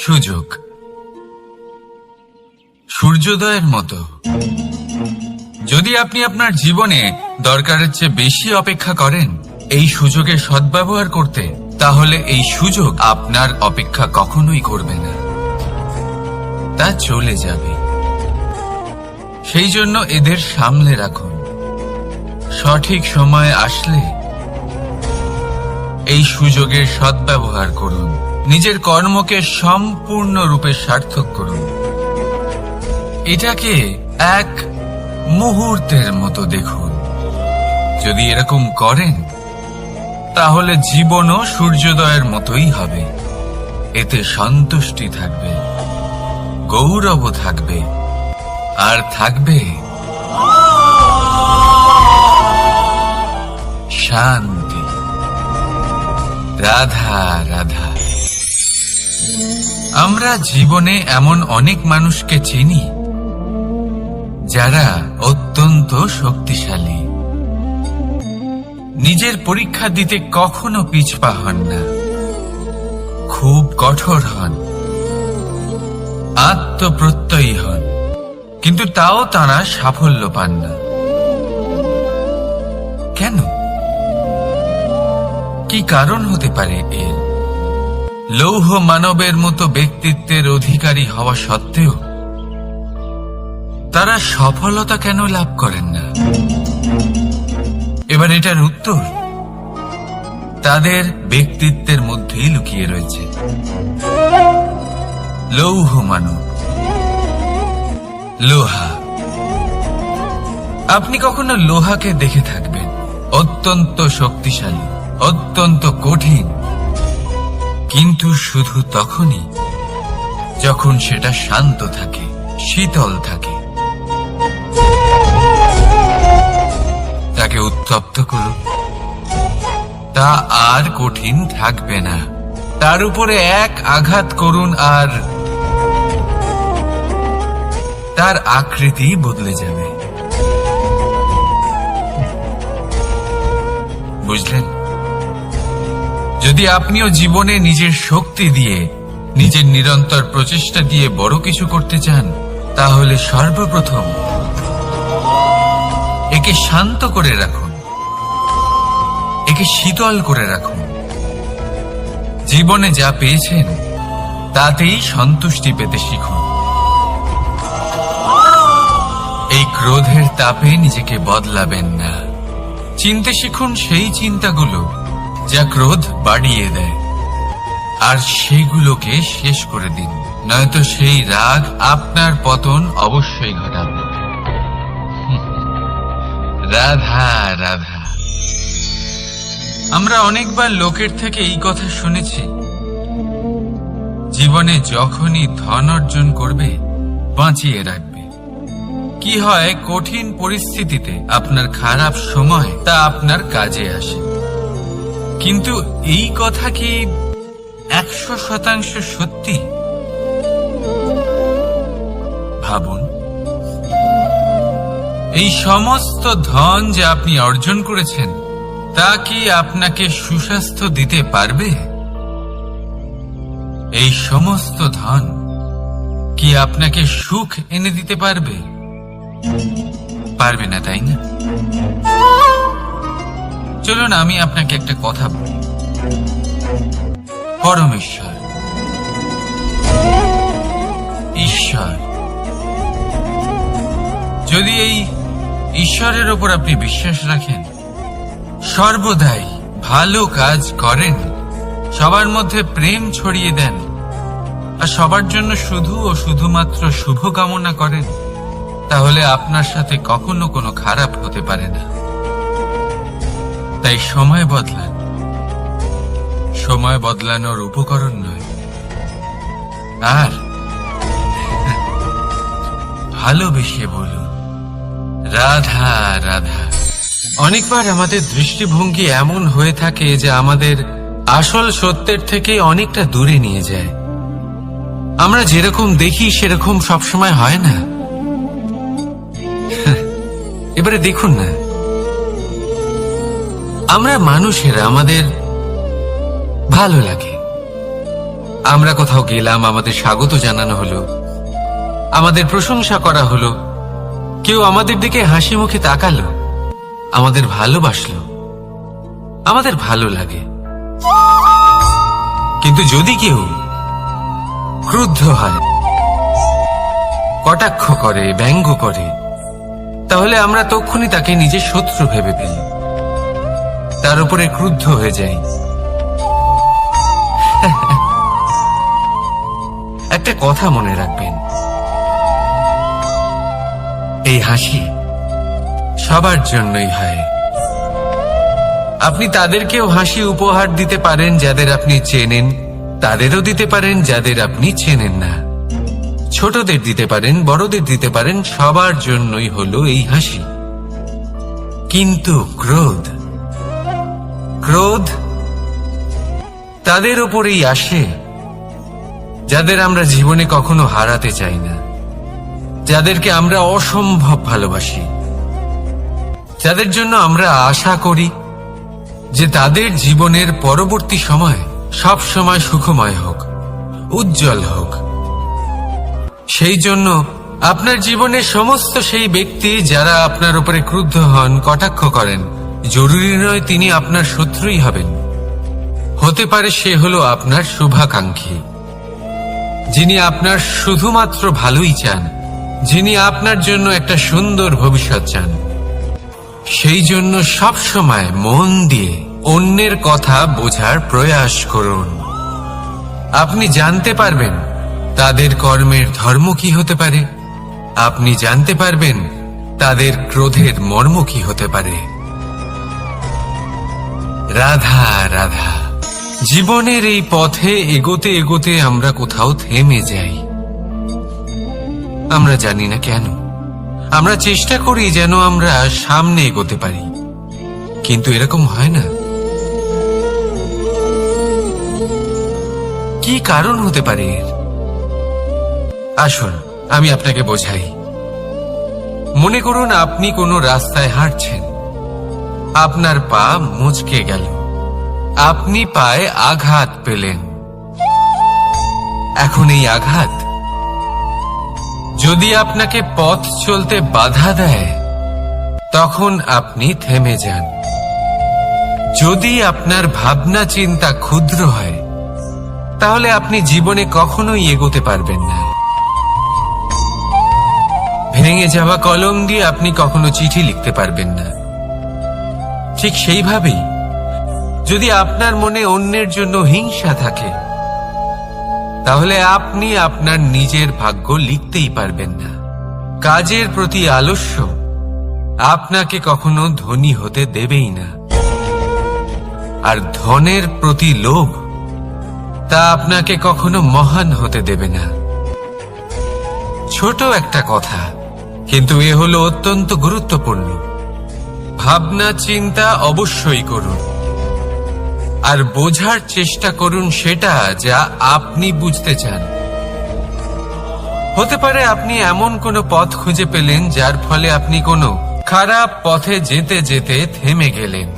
সুযোগ। সূর্যোদয়ের মতো। যদি আপনি আপনার জীবনে দরকারের চেয়ে বেশি অপেক্ষা করেন, এই সুযোগের সদ্ব্যবহার করতে, তাহলে এই সুযোগ আপনার অপেক্ষা কখনোই করবে না। তা চলে যাবে। সেই জন্য এদের সামলে রাখুন। সঠিক সময় আসলে এই সুযোগের সদ্ব্যবহার করুন। নিজের কর্মকে সম্পূর্ণরূপে সার্থক করুন। এটাকে এক মুহূর্তের মতো দেখুন। যদি এরকম করেন, তাহলে জীবনও সূর্যোদয়ের মতোই হবে। এতে সন্তুষ্টি থাকবে গৌরব থাকবে, আর থাকবে শান্তি। রাধা রাধা। আমরা জীবনে এমন অনেক মানুষকে চিনি যারা অত্যন্ত শক্তিশালী। নিজের পরীক্ষা দিতে কখনো পিছপা হন না। খুব কঠোর হন। আত্মপ্রত্যয়ী হন। কিন্তু তাও তারা সাফল্য পান না। কেন? কি কারণ হতে পারে এর? লৌহ মানবের মতো ব্যক্তিত্বের অধিকারী হওয়া সত্ত্বেও তারা সফলতা কেন লাভ করেন না? এবার এটার উত্তর তাদের ব্যক্তিত্বের মধ্যেই লুকিয়ে রয়েছে। লৌহ মানব। লোহা। আপনি কখনো লোহাকে দেখে থাকবেন? অত্যন্ত শক্তিশালী, অত্যন্ত কঠিন। কিন্তু শুধু তখনই যখন সেটা শান্ত থাকে, শীতল থাকে। তাকে উত্তপ্ত করুন। তা আর কঠিন থাকবে না। তার উপরে এক আঘাত করুন আর তার আকৃতি বদলে যাবে। বুঝলেন? যদি আপনিও জীবনে নিজের শক্তি দিয়ে, নিজের নিরন্তর প্রচেষ্টা দিয়ে বড় কিছু করতে চান, তাহলে সর্বপ্রথম একে শান্ত করে রাখুন। একে শীতল করে রাখুন। জীবনে যা পেয়েছেন, তাতেই সন্তুষ্টি পেতে শিখুন। এই ক্রোধের তাপে নিজেকে বদলাবেন না। চিনতে শিখুন সেই চিন্তাগুলো যা ক্রোধ বাড়িয়ে দেয়। আর সেগুলোকে শেষ করে দিন। নয়তো সেই রাগ আপনার পতন অবশ্যই ঘটাবে। রাধা রাধা। আমরা অনেকবার লোকের থেকে এই কথা শুনেছি। জীবনে যখনই ধন অর্জন করবে, বাঁচিয়ে রাখবে। কি হয় কঠিন পরিস্থিতিতে আপনার খারাপ সময় তা আপনার কাজে আসে। কিন্তু এই কথা কি একশো শতাংশ সত্যি? ভাবুন। এই সমস্ত ধন যে আপনি অর্জন করেছেন, তা কি আপনাকে সুস্বাস্থ্য দিতে পারবে? এই সমস্ত ধন কি আপনাকে সুখ এনে দিতে পারবে? পারবে না, তাই না? চলুন আমি আপনাকে একটা কথা বলি। পরমেশ্বর। ঈশ্বর। যদি এই ঈশ্বরের ওপর আপনি বিশ্বাস রাখেন, সর্বদাই ভালো কাজ করেন, সবার মধ্যে প্রেম ছড়িয়ে দেন, আর সবার জন্য শুধু ও শুধুমাত্র শুভ কামনা করেন, তাহলে আপনার সাথে কখনো কোনো খারাপ হতে পারে না। তাই সময় বদলান। সময় বদলানোর উপকরণ নয়। আর ভালোবেসে বলুন, রাধা রাধা, অনেকবার আমাদের দৃষ্টিভঙ্গি এমন হয়ে থাকে যে আমাদের আসল সত্যের থেকে অনেকটা দূরে নিয়ে যায়। আমরা যেরকম দেখি, সেরকম সবসময় হয় না। এবারে দেখুন না। আমরা মানুষেরা আমাদের ভালো লাগে। আমরা কোথাও গেলাম, আমাদের স্বাগত জানানো হলো। আমাদের প্রশংসা করা হলো। কেউ আমাদের দিকে হাসি মুখে তাকালো। আমাদের ভালোবাসলো। আমাদের ভালো লাগে। কিন্তু যদি কেউ ক্রুদ্ধ হয়, কটাক্ষ করে, ব্যঙ্গ করে, তাহলে আমরা তক্ষুনি তাকে নিজের শত্রু ভেবে ফেলি। তার উপরে ক্রুদ্ধ হয়ে যাই একটা কথা মনে রাখবেন। এই হাসি সবার জন্যই হয়। আপনি তাদেরকেও হাসি উপহার দিতে পারেন যাদের আপনি চেনেন, তাদেরও দিতে পারেন যাদের আপনি চেনেন না। ছোটদের দিতে পারেন, বড়দের দিতে পারেন, সবার জন্যই হলো এই হাসি। কিন্তু ক্রোধ ক্রোধ তাদের ওপরেই আসে, যাদের আমরা জীবনে কখনো হারাতে চাই না, যাদেরকে আমরা অসম্ভব ভালোবাসি, যাদের জন্য আমরা আশা করি যে তাদের জীবনের পরবর্তী সময় সব সময় সুখময় হোক, উজ্জ্বল হোক। সেই জন্য আপনার জীবনের সমস্ত সেই ব্যক্তি যারা আপনার উপরে ক্রুদ্ধ হন, কটাক্ষ করেন জরুরি নয় তিনি আপনার শত্রুই হবেন। হতে পারে সে হলো আপনার শুভাকাঙ্ক্ষী। যিনি আপনার শুধুমাত্র ভালোই চান, যিনি আপনার জন্য একটা সুন্দর ভবিষ্যৎ চান। সেই জন্য সব সময় মন দিয়ে অন্যের কথা বোঝার প্রয়াস করুন। আপনি জানতে পারবেন তাদের কর্মের ধর্ম কি হতে পারে। আপনি জানতে পারবেন তাদের ক্রোধের মর্ম কি হতে পারে। রাধা রাধা। জীবনের এই পথে এগোতে এগোতে আমরা কোথাও থেমে যাই। আমরা জানি না কেন। আমরা চেষ্টা করি যেন আমরা সামনে এগোতে পারি। কিন্তু এরকম হয় না। কি কারণ হতে পারে? এর আসুন, আমি আপনাকে বোঝাই। মনে করুন আপনি কোনো রাস্তায় হাঁটছেন। আপনার পা মুচকে গেল। আপনি পায়ে আঘাত পেলেন। এখন এই আঘাত, যদি আপনাকে পথ চলতে বাধা দেয়, তখন আপনি থেমে যান। যদি আপনার ভাবনা চিন্তা ক্ষুদ্র হয়, তাহলে আপনি জীবনে কখনোই এগোতে পারবেন না। ভেঙে যাওয়া কলম দিয়ে আপনি কখনো চিঠি লিখতে পারবেন না। ঠিক সেইভাবেই যদি আপনার মনে অন্যের জন্য হিংসা থাকে, তাহলে আপনি আপনার নিজের ভাগ্য লিখতেই পারবেন না। কাজের প্রতি আলস্য আপনাকে কখনো ধনী হতে দেবেই না। আর ধনের প্রতি লোভ, তা আপনাকে কখনো মহান হতে দেবে না। ছোট একটা কথা, কিন্তু এ হলো অত্যন্ত গুরুত্বপূর্ণ। ভাবনা, চিন্তা অবশ্যই করুন। আর বোঝার চেষ্টা করুন সেটা যা আপনি বুঝতে চান। হতে পারে আপনি এমন কোনো পথ খুঁজে পেলেন যার ফলে আপনি কোনো খারাপ পথে যেতে যেতে থেমে গেলেন।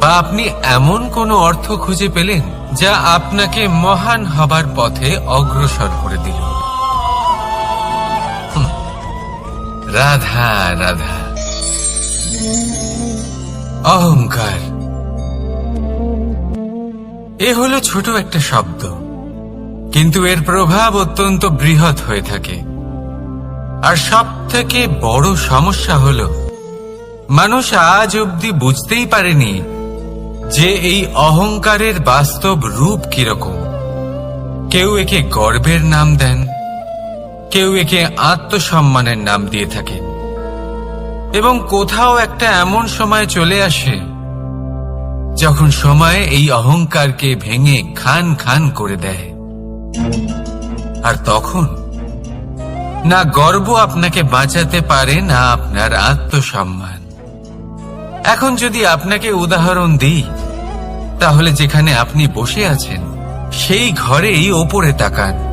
বা আপনি এমন কোনো অর্থ খুঁজে পেলেন যা আপনাকে মহান হবার পথে অগ্রসর করে দিল। রাধা রাধা। অহংকার। এ হলো ছোট একটা শব্দ, কিন্তু এর প্রভাব অত্যন্ত বৃহৎ হয়ে থাকে। আর সব থেকে বড় সমস্যা হলো, মানুষ আজ অব্দি বুঝতেই পারেনি যে এই অহংকারের বাস্তব রূপ কীরকম। কেউ একে গর্বের নাম দেন, কেউ একে আত্মসম্মানের নাম দিয়ে থাকে এবং কোথাও একটা এমন সময় চলে আসে, যখন সময় এই অহংকারকে ভেঙে খান খান করে দেয়। আর তখন, না গর্ব আপনাকে বাঁচাতে পারে, না আপনার আত্মসম্মান। এখন যদি আপনাকে উদাহরণ দিই, তাহলে যেখানে আপনি বসে আছেন, সেই ঘরেই ওপরে তাকান।